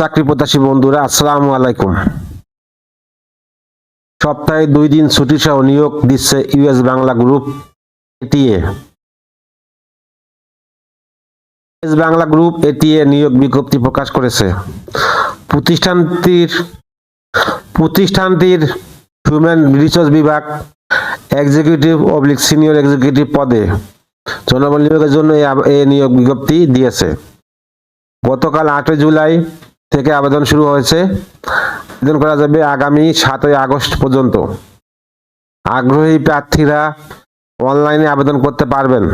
চাকরি প্রত্যাশী বন্ধুরা, আসসালামু আলাইকুম। সপ্তাহে দুই দিন ছুটি সহ নিয়োগ দিচ্ছে US Bangla group ATA US Bangla group ATA নিয়োগ বিজ্ঞপ্তি প্রকাশ করেছে। প্রতিষ্ঠানটির প্রতিষ্ঠানটির হিউম্যান রিসোর্স বিভাগ এক্সিকিউটিভ অবলিক সিনিয়র এক্সিকিউটিভ পদে জনবল নিয়োগের জন্য এই নিয়োগ বিজ্ঞপ্তি দিয়েছে। গতকাল আটই জুলাই থেকে আবেদন শুরু হয়েছে। আবেদন করা যাবে আগামী সাতই আগস্ট পর্যন্ত। আগ্রহী প্রার্থীরা অনলাইনে আবেদন করতে পারবেন।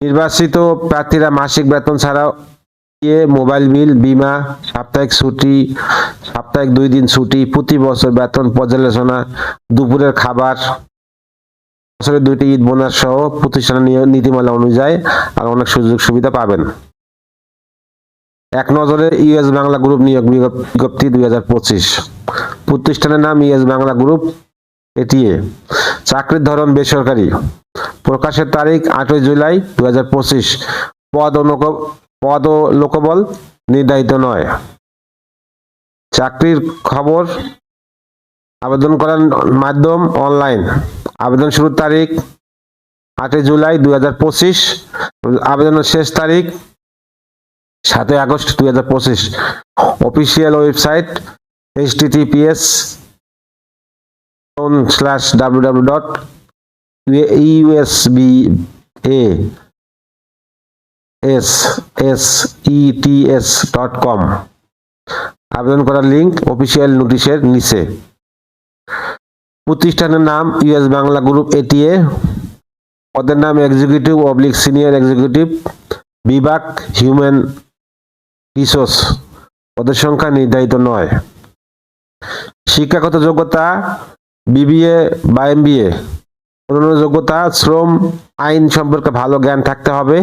নির্বাচিত প্রার্থীরা মাসিক বেতন ছাড়াও মোবাইল বিল, বিমা, সাপ্তাহিক ছুটি, সাপ্তাহিক দুই দিন ছুটি, প্রতি বছর বেতন পর্যালোচনা, দুপুরের খাবার বছরের দুইটি ঈদ বোনাস সহ প্রতিষ্ঠানের নীতিমালা অনুযায়ী আর অনেক সুযোগ সুবিধা পাবেন। এক নজরে ইউএস বাংলা গ্রুপ নিয়োগ বিজ্ঞপ- বিজ্ঞপ্তি দুই হাজার পঁচিশ। প্রতিষ্ঠানের নাম ইউএস বাংলা গ্রুপ এটিএ। চাকরির ধরন বেসরকারি। প্রকাশের তারিখ আটই জুলাই দুই হাজার পঁচিশ। পদ ও পদ ও লোকবল নির্ধারিত নয়। চাকরির খবর আবেদন করার মাধ্যম অনলাইন। আবেদন শুরুর তারিখ আটই জুলাই দুই হাজার পঁচিশ। আবেদনের শেষ তারিখ সাতই আগস্ট দুই হাজার পঁচিশ। Official website H TTPS slash W W dot USB A S S ETS dot com আবেদন করার লিঙ্ক অফিসিয়াল নোটিশের নিচে। প্রতিষ্ঠানের নাম ইউএস বাংলা গ্রুপ এটিএ পদের নাম এক্সিকিউটিভ অবলিক সিনিয়র এক্সিকিউটিভ বিভাগ হিউম্যান রিসোর্স পদের সংখ্যা নির্ধারিত নয়। শিক্ষাগত যোগ্যতা, বিবিএ বা এমবিএ। অন্যান্য যোগ্যতা শ্রম, আইন সম্পর্কে ভালো জ্ঞান থাকতে হবে।